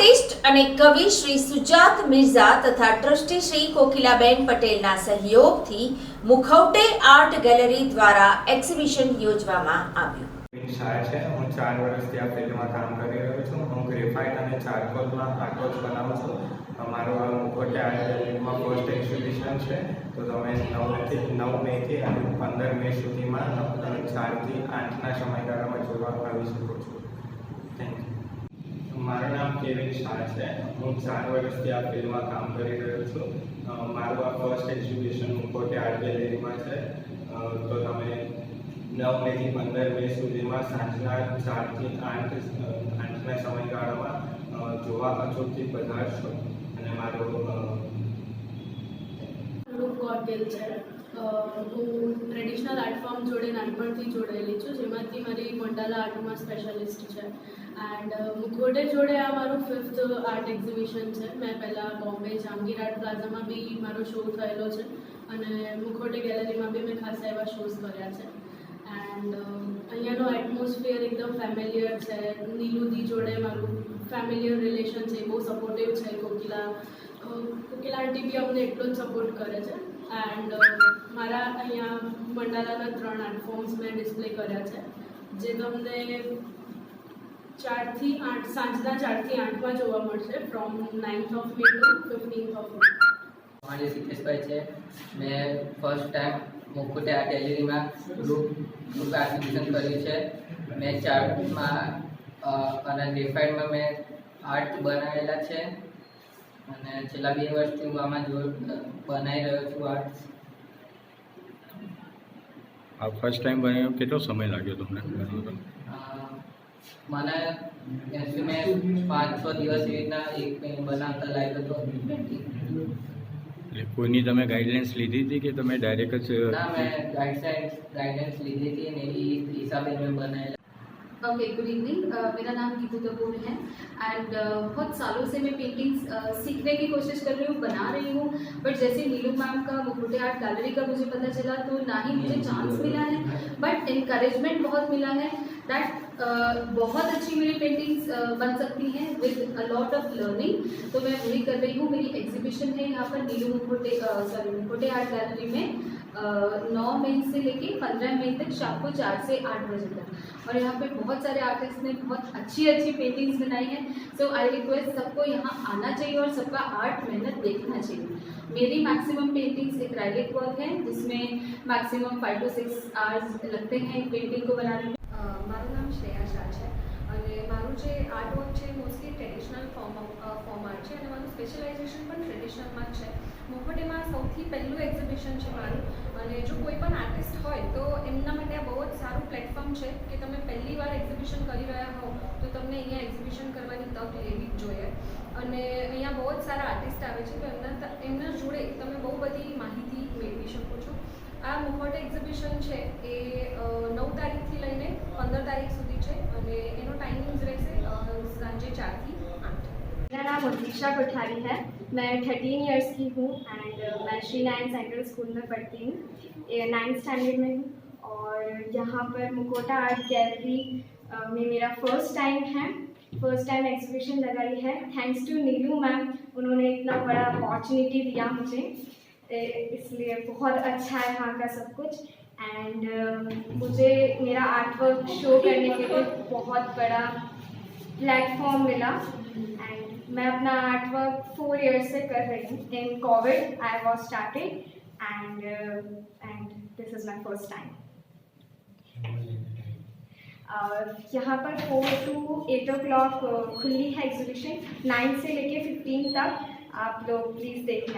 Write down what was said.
અને કવિ શ્રી સુજાત મિર્ઝા તથા ટ્રસ્ટી શ્રી કોકિલાબેન પટેલના સહયોગથી મુખવટે આર્ટ ગેલેરી દ્વારા એક્ઝિબિશન યોજવામાં આવ્યું. શાહ છે. હું ચાર વર્ષથી આ ફિલ્ડમાં કામ કરી રહ્યો છું. હું ગ્રેફાઇટ અને ચારકોલમાં આર્ટવર્ક બનાવું છું. અમારો આ મુખોટે આર્ટ ગેલેરીમાં ફર્સ્ટ એક્ઝિબિશન છે. તો તમે નવથી, નવ મેથી અને પંદર મે સુધીમાં ચારથી આઠના સમયગાળામાં જોવા આવી શકો છો. મારું નામ કેવિન શાહ છે. હું ચાર વર્ષથી આ ફિલ્ડમાં કામ કરી રહ્યો છું. મારું આ ફર્સ્ટ એક્ઝિબિશન મુખોટે આર્ટ ગેલેરીમાં છે. તો તમે નવ મેથી પંદર મે સુધીમાં સાંજના ચારથી આઠ આઠના સમયગાળામાં જોવા અચૂકથી પધારશો. અને મારો અ, છે હું ટ્રેડિશનલ આર્ટ ફોર્મ જોડે નાનપણથી જોડાયેલી છું, જેમાંથી મારી મંડાલા આર્ટમાં સ્પેશિયાલિસ્ટ છે. એન્ડ મુખોટે જોડે આ મારું ફિફ્થ આર્ટ એક્ઝિબિશન છે. મેં પહેલાં બોમ્બે જામગીર આર્ટ પ્લાઝામાં બી મારો શો થયેલો છે અને મુખોટે ગેલેરીમાં બી મેં ખાસા એવા શોઝ કર્યા છે. એન્ડ અહીંયાનો એટમોસ્ફિયર એકદમ ફેમિલિયર છે. નીલુદી જોડે મારું ફેમિલિયર રિલેશન છે બહુ સપોર્ટિવ છે. કોકિલા કોકિલા આંટી બી અમને એટલો જ સપોર્ટ કરે છે. એન્ડ મારા અહીંયા મંડાલાના ત્રણ આર્ટ ફોર્મ્સ મેં ડિસ્પ્લે કર્યા છે, જે તમને ચારથી આઠ, સાંજના ચારથી આઠમાં જોવા મળશે from ninth of May to fifteenth of May મારી સિદ્ધેશભાઈ છે, મેં ફર્સ્ટ ટાઈમ મુકુટે આ ગેલેરીમાં ગ્રુપ ગ્રુપ એક્ઝિબિશન કર્યું છે. મેં ચાર્ટમાં અને ડેફાઇડમાં મેં આર્ટ બનાવેલા છે. અને છેલ્લા બે વર્ષથી હું આમાં જો બનાવી રહ્યો છું આર્ટ્સ આ ફર્સ્ટ ટાઈમ બન્યો કેટલો સમય લાગ્યો તમને મને એસી મેં પાંચ છ દિવસ એવી રીતના એક બનાવતા લાગ્યો હતો એટલે કોઈની તમે ગાઈડલાઇન્સ લીધી હતી કે તમે ડાયરેક્ટ જ ના મેં ગાઈડલાઇન્સ ગાઈડલાઇન્સ લીધી હતી ને એ હિસાબે મેં બનાવેલા. ओके गुड इवनिंग मेरा नाम गीतू कपूर है। एंड uh, बहुत सालों से मैं पेंटिंग्स uh, सीखने की कोशिश कर रही हूँ बना रही हूँ। बट जैसे नीलू मैम का मुकुटे आर्ट गैलरी का मुझे पता चला तो ना ही मुझे चांस मिला है। बट इनकरेजमेंट बहुत मिला है। दैट uh, बहुत अच्छी मेरी पेंटिंग्स uh, बन सकती हैं with a lot of learning तो मैं वही कर रही हूँ, मेरी एग्जीबिशन है यहाँ पर Neelu Mukhote sorry Mukhote art gallery में uh, नौ मई से लेके पंद्रह मई तक शाम को चार से आठ बजे तक। और यहाँ पे बहुत सारे आर्टिस्ट ने बहुत अच्छी अच्छी पेंटिंग्स बनाई हैं। सो आई रिक्वेस्ट सबको यहाँ आना चाहिए और सबका आर्ट मेहनत देखना चाहिए। मेरी मैक्सिमम पेंटिंग्स एक राइलिक वर्क है, जिसमें maximum five to six hours लगते हैं पेंटिंग को बनाने में। નામ શ્રેયા શાહ છે. અને મારું જે આર્ટ વર્ક છે mostly traditional form form art છે અને મારું સ્પેશિયલાઇઝેશન પણ ટ્રેડિશનલમાં જ છે. મુખોટેમાં સૌથી પહેલું એક્ઝિબિશન છે મારું. અને જો કોઈ પણ આર્ટિસ્ટ હોય તો એમના માટે આ બહુ જ સારું પ્લેટફોર્મ છે કે તમે પહેલી વાર એક્ઝિબિશન કરી રહ્યા હો તો તમને અહીંયા એક્ઝિબિશન કરવાની તક લેવી જ જોઈએ. અને અહીંયા બહુ જ સારા આર્ટિસ્ટ આવે છે તો એમના એમના જોડે તમે બહુ બધી માહિતી મેળવી શકો છો. આ મુખોટ એક્ઝિબિશન છે એ નવ તારીખથી લઈને પંદર તારીખ સુધી છે અને એનો ટાઈમિંગ્સ રહેશે અ, સાંજે ચારથી આઠ मेरा नाम उर्विशा कोठारी है मैं थर्टीन ईयर्स की हूँ एंड मैं श्री नारायण सेंट्रल स्कूल में पढ़ती हूँ नाइन्थ स्टैंडर्ड में हूँ और यहाँ पर मुकोटा आर्ट गैलरी में मेरा फर्स्ट टाइम है फर्स्ट टाइम एग्जीबिशन लगाई है थैंक्स टू नीलू मैम उन्होंने इतना बड़ा अपॉर्चुनिटी दिया मुझे ए, इसलिए बहुत अच्छा है यहाँ का सब कुछ एंड मुझे मेरा आर्ट वर्क शो करने के लिए बहुत बड़ा प्लेटफॉर्म मिला। एंड मैं अपना आर्ट वर्क फोर इयर्स से कर रही हूँ। In covid I was started and and this is my first time यहाँ पर four to eight o'clock खुली है एग्जीबिशन नाइन से लेके फिफ्टीन तक आप लोग प्लीज़ देखना।